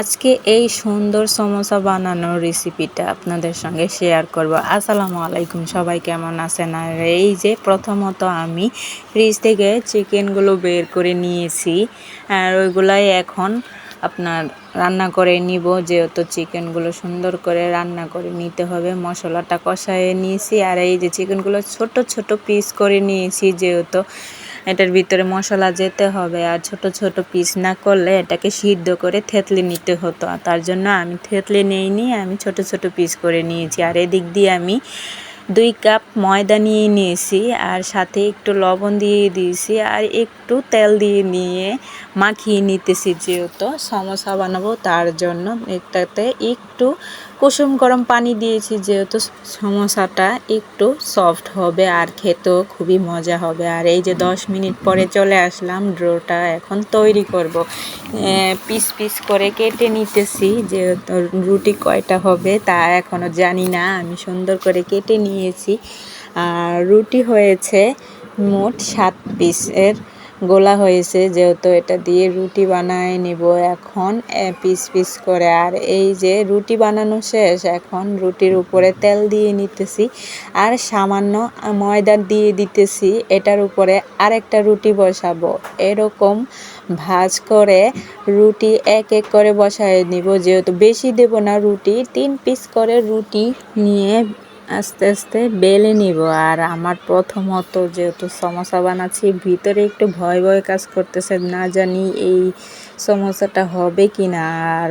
আজকে এই সুন্দর সমোসা বানানোর রেসিপিটা আপনাদের সঙ্গে শেয়ার করব। আসসালামু আলাইকুম, সবাই কেমন আছেন? আর এই যে প্রথমত আমি ফ্রিজ থেকে চিকেনগুলো বের করে নিয়েছি, আর ওইগুলাই এখন আপনার রান্না করে নিব। যেহেতু চিকেনগুলো সুন্দর করে রান্না করে নিতে হবে, মশলাটা কষায় নিয়েছি। আর এই যে চিকেনগুলো ছোট ছোট পিস করে নিয়েছি, যেহেতু এটার ভিতরে মশলা যেতে হবে আর ছোট ছোট পিস না করলে এটাকে সিদ্ধ করে থেতলে নিতে হতো। তার জন্য আমি থেতলে নিইনি, আমি ছোট ছোট পিস করে নিয়েছি। আর এদিক দিয়ে আমি দুই কাপ ময়দা নিয়ে নিয়েছি আর সাথে একটু লবণ দিয়ে দিয়েছি আর একটু তেল দিয়ে নিয়ে মাখিয়ে নিতেছি যেহেতু সমোসা বানাবো তার জন্য। এটাতে একটু কুসুম গরম পানি দিয়েছি যেহেতু সমোসাটা একটু সফট হবে আর খেতেও খুবই মজা হবে। আর এই যে দশ মিনিট পরে চলে আসলাম, ড্রোটা এখন তৈরি করব। পিস পিস করে কেটে নিতেছি, যেহেতু রুটি কয়টা হবে তা এখনও জানি না। আমি সুন্দর করে কেটে নিয়েছি। আর রুটি হয়েছে মোট সাত পিসের গোলা হয়েছে যেহেতু এটা দিয়ে রুটি বানায় নিব এখন পিস পিস করে। আর এই যে রুটি বানানো শেষ, এখন রুটির উপরে তেল দিয়ে নিতেছি। আর সামান্য ময়দা দিয়ে দিতেছি, এটার উপরে আরেকটা রুটি বসাবো। এরকম ভাজ করে রুটি এক এক করে বসায় নিব। যেহেতু বেশি দেব না রুটি, তিন পিস করে রুটি নিয়ে আস্তে আস্তে বেলে নিব। আর আমার প্রথমত যেহেতু সমস্যা বানাচ্ছি, ভিতরে একটু ভয় ভয় কাজ করতেছে, না জানি এই সমস্যাটা হবে কি না আর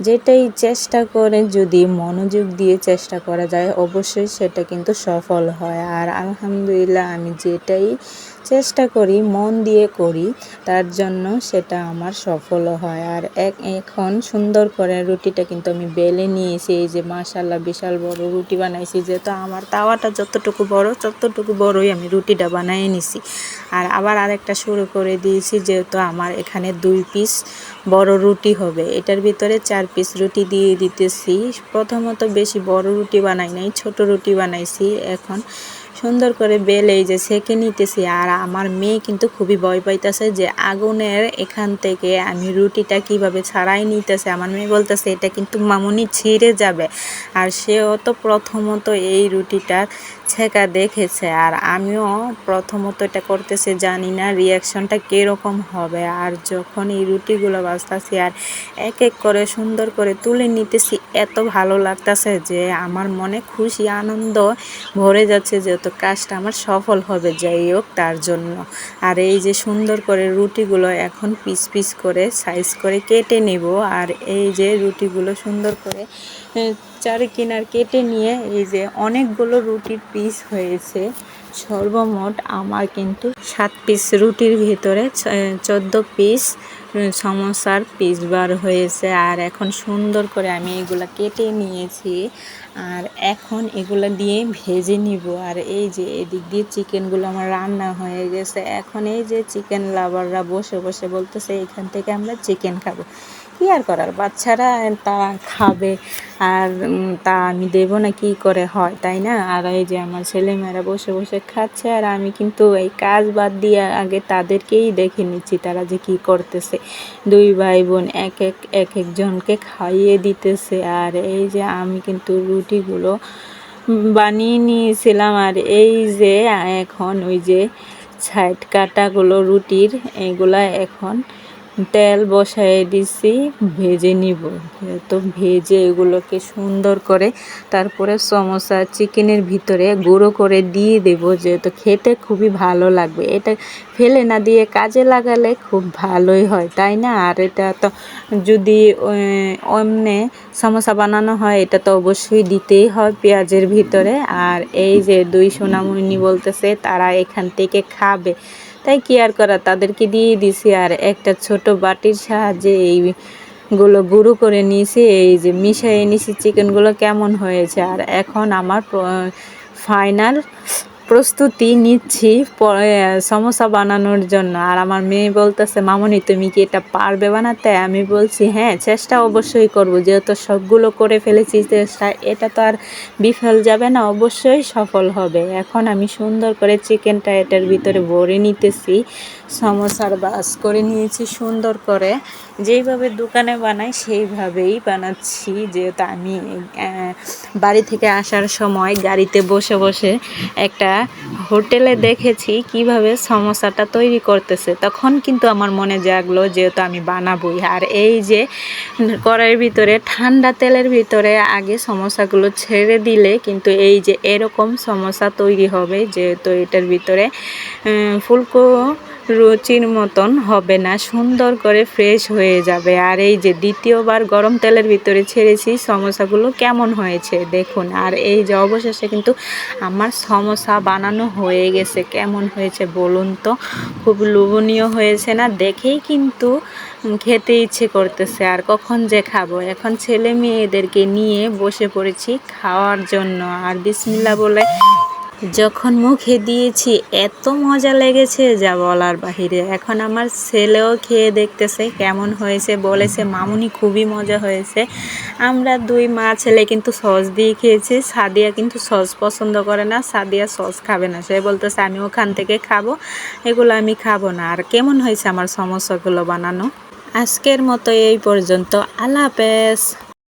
যেটাই চেষ্টা করে যদি মনোযোগ দিয়ে চেষ্টা করা যায়, অবশ্যই সেটা কিন্তু সফল হয়। আর আলহামদুলিল্লাহ আমি যেটাই চেষ্টা করি, মন দিয়ে করি, তার জন্য সেটা আমার সফল হয়। আর এক, এখন সুন্দর করে রুটিটা কিন্তু আমি বেলে নিয়েছি, এই যে মাশাল্লাহ বিশাল বড় রুটি বানাইছি, যেহেতু আমার তাওয়াটা যতটুকু বড়, ততটুকু বড়ই আমি রুটিটা বানিয়ে নিছি। আর আবার আরেকটা শুরু করে দিয়েছি, যেহেতু আমার এখানে দুই পিস বড় রুটি হবে, এটার ভিতরে চার পিস রুটি দিয়ে দিতেছি। প্রথমত বেশি বড় রুটি বানাই নাই, ছোট রুটি বানাইছি, এখন সুন্দর করে বেলে এই যে সেকে নিতেছি আর আমার মেয়ে কিন্তু খুবই ভয় পাইতেছে যে আগুনের এখান থেকে আমি রুটিটা কীভাবে ছাড়াই নিতেছে। আমার মেয়ে বলতেছে, এটা কিন্তু মামুনি ছিঁড়ে যাবে। আর সেও তো প্রথমত এই রুটিটার ছেঁকা দেখেছে আর আমিও প্রথমত এটা করতেছে, জানি না রিয়াকশনটা কীরকম হবে। আর যখন এই রুটিগুলো বাজতেছি আর এক এক করে সুন্দর করে তুলে নিতেছি, এত ভালো লাগতেছে যে আমার মনে খুশি, আনন্দ ভরে যাচ্ছে যেহেতু কাজটা আমার সফল হবে, যাই হোক তার জন্য। আর এই যে সুন্দর করে রুটিগুলো এখন পিস পিস করে সাইজ করে কেটে নেব। আর এই যে রুটিগুলো সুন্দর করে চারি কিনার কেটে নিয়ে এই যে অনেকগুলো রুটির পিস হয়েছে। সর্বমোট আমার কিন্তু সাত পিস রুটির ভিতরে চোদ্দ পিস সমস্যার পিস বার হয়েছে। আর এখন সুন্দর করে আমি এগুলো কেটে নিয়েছি। আর এখন এগুলো দিয়ে ভেজে নিব। আর এই যে এদিক দিয়ে চিকেনগুলো আমার রান্না হয়ে গেছে। এখন এই যে চিকেন লাভাররা বসে বসে বলতেছে, এখান থেকে আমরা চিকেন খাব। কী আর করার? বাচ্চারা তারা খাবে আর তা আমি দেবো না, কি করে হয়, তাই না? আর এই যে আমার ছেলেমেয়েরা বসে বসে খাচ্ছে, আর আমি কিন্তু এই কাজ বাদ দিয়ে আগে তাদেরকেই দেখে নিচ্ছি তারা যে কি করতেছে। দুই ভাই বোন এক এক এক একজনকে খাইয়ে দিতেছে, আর এই যে আমি কিন্তু রুটিগুলো বানিয়ে নিয়েছিলাম, আর এই যে এখন ওই যে সাইড কাটাগুলো রুটির, এগুলা এখন তেল বসাই দিছি, ভেজে নিব। তো ভেজে এগুলোকে সুন্দর করে তারপরে সমোসা, চিকেনের ভিতরে গুঁড়ো করে দিয়ে দেব, যেহেতু খেতে খুবই ভালো লাগবে। এটা ফেলে না দিয়ে কাজে লাগালে খুব ভালোই হয়, তাই না? আর এটা তো যদি অমনে সমোসা বানানো হয়, এটা তো অবশ্যই দিতেই হয় পেঁয়াজের ভিতরে। আর এই যে দুই সোনামণি বলতেছে, তারা এখান থেকে খাবে। তাই কি আর করা? তাদেরকে দিয়ে দিছি আর একটা ছোট বাটির সাহায্যে এইগুলো গুঁড়ো করে নিয়েছি। এই যে মিশিয়ে নিয়েছি চিকেনগুলো কেমন হয়েছে? আর এখন আমার ফাইনাল প্রস্তুতি নিচ্ছি সমোসা বানানোর জন্য। আর আমার মেয়ে বলতেছে, মামনি, তুমি কি এটা পারবে বানাতে? আমি বলছি হ্যাঁ চেষ্টা অবশ্যই করব। যেহেতু সবগুলো করে ফেলেছি চেষ্টা, এটা তো আর বিফল যাবে না, অবশ্যই সফল হবে। এখন আমি সুন্দর করে চিকেনটা এটার ভিতরে ভরে নিতেছি। সমোসার বাস করে নিয়েছি সুন্দর করে। যেইভাবে দোকানে বানাই, সেইভাবেই বানাচ্ছি। যেহেতু আমি বাড়ি থেকে আসার সময় গাড়িতে বসে বসে একটা হোটেলে দেখেছি কীভাবে সমস্যাটা তৈরি করতেছে। তখন কিন্তু আমার মনে জাগলো যেহেতু আমি বানাবই। আর এই যে কড়াইয়ের ভিতরে, ঠান্ডা তেলের ভিতরে আগে সমস্যাগুলো ছেড়ে দিলে কিন্তু এই যে এরকম সমস্যা তৈরি হবে, যেহেতু এটার ভিতরে ফুলকো রুচির মতন হবে না, সুন্দর করে ফ্রেশ হয়ে যাবে। আর এই যে দ্বিতীয়বার গরম তেলের ভিতরে ছেড়েছি, সমোসাগুলো কেমন হয়েছে দেখুন। আর এই যে অবশেষে কিন্তু আমার সমোসা বানানো হয়ে গেছে। কেমন হয়েছে বলুন তো? খুব লোভনীয় হয়েছে না? দেখেই কিন্তু খেতে ইচ্ছে করতেছে। আর কখন যে খাব? এখন ছেলে মেয়েদেরকে নিয়ে বসে পড়েছি খাওয়ার জন্য। আর বিসমিল্লা বলে যখন মুখে দিয়েছি, এত মজা লেগেছে যা বলার বাহিরে। এখন আমার ছেলেও খেয়ে দেখতেছে কেমন হয়েছে বলেছে, মামুনি খুবই মজা হয়েছে। আমরা দুই মা ছেলে কিন্তু সস দিয়ে খেয়েছি। সাদিয়া কিন্তু সস পছন্দ করে না, সাদিয়া সস খাবে না। সে বলতেছে, আমি ওখান থেকে খাব। এগুলো আমি খাব না। আর কেমন হয়েছে আমার সমস্যাগুলো বানানো? আজকের মতো এই পর্যন্ত। আল্লাহ